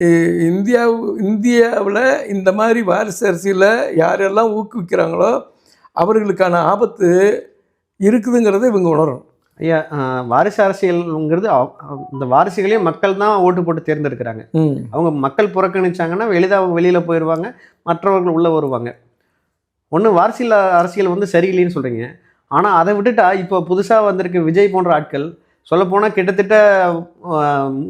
இ- India இந்தியாவில் இந்த மாதிரி வாரிசு அரசியலை யாரெல்லாம் ஊக்குவிக்கிறாங்களோ அவர்களுக்கான ஆபத்து இருக்குதுங்கிறத இவங்க உணரணும். ஐயா வாரிசு அரசியல்ங்கிறது இந்த வாரிசுகளையும் மக்கள் தான் ஓட்டு போட்டு தேர்ந்தெடுக்கிறாங்க. அவங்க மக்கள் புறக்கணிச்சாங்கன்னா எளிதாக வெளியில் போயிடுவாங்க மற்றவர்கள் உள்ளே வருவாங்க. ஒன்று வாரிசியல் அரசியல் வந்து சரியில்லைன்னு சொல்கிறீங்க ஆனால் அதை விட்டுட்டா இப்போ புதுசாக வந்திருக்க விஜய் போன்ற ஆட்கள் சொல்லப்போனால் கிட்டத்தட்ட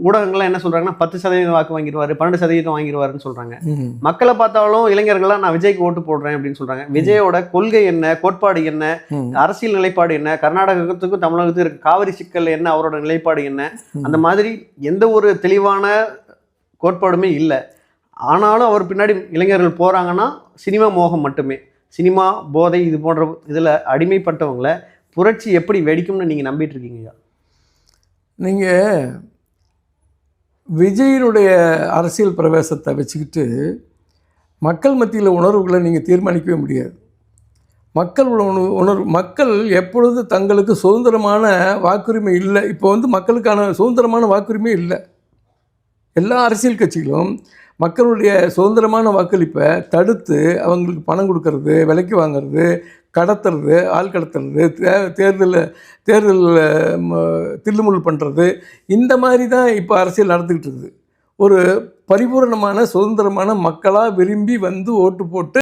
ஊடகங்கள்லாம் என்ன சொல்கிறாங்கன்னா பத்து சதவீதம் வாக்கு வாங்கிடுவார் பன்னெண்டு சதவீதம் வாங்கிடுவாருன்னு சொல்கிறாங்க மக்களை பார்த்தாலும் இளைஞர்கள்லாம் நான் விஜய்க்கு ஓட்டு போடுறேன் அப்படின்னு சொல்கிறாங்க விஜயோட கொள்கை என்ன கோட்பாடு என்ன அரசியல் நிலைப்பாடு என்ன கர்நாடகத்துக்கும் தமிழகத்துக்கும் இருக்க காவிரி சிக்கல் என்ன அவரோட நிலைப்பாடு என்ன அந்த மாதிரி எந்த ஒரு தெளிவான கோட்பாடுமே இல்லை. ஆனாலும் அவர் பின்னாடி இளைஞர்கள் போகிறாங்கன்னா சினிமா மோகம் மட்டுமே. சினிமா போதை இது போன்ற இதில் அடிமைப்பட்டவங்கள புரட்சி எப்படி வெடிக்கும்னு நீங்கள் நம்பிட்டு இருக்கீங்க நீங்கள் விஜயினுடைய அரசியல் பிரவேசத்தை வச்சுக்கிட்டு மக்கள் மத்தியில் உணர்வுகளை நீங்கள் தீர்மானிக்கவே முடியாது. மக்கள் உணர்வு உணர்வு மக்கள் எப்பொழுது தங்களுக்கு சுதந்திரமான வாக்குரிமை இல்லை இப்போ வந்து மக்களுக்கான சுதந்திரமான வாக்குரிமை இல்லை. எல்லா அரசியல் கட்சிகளும் மக்களுடைய சுதந்திரமான வாக்களிப்பை தடுத்து அவங்களுக்கு பணம் கொடுக்கறது விலைக்கு வாங்குறது கடத்துறது ஆள் கடத்துறது தே தேர்தலில் தேர்தலில் தில்லுமுல் பண்ணுறது இந்த மாதிரி தான் இப்போ அரசியல் நடந்துக்கிட்டு இருக்குது. ஒரு பரிபூரணமான சுதந்திரமான மக்களாக விரும்பி வந்து ஓட்டு போட்டு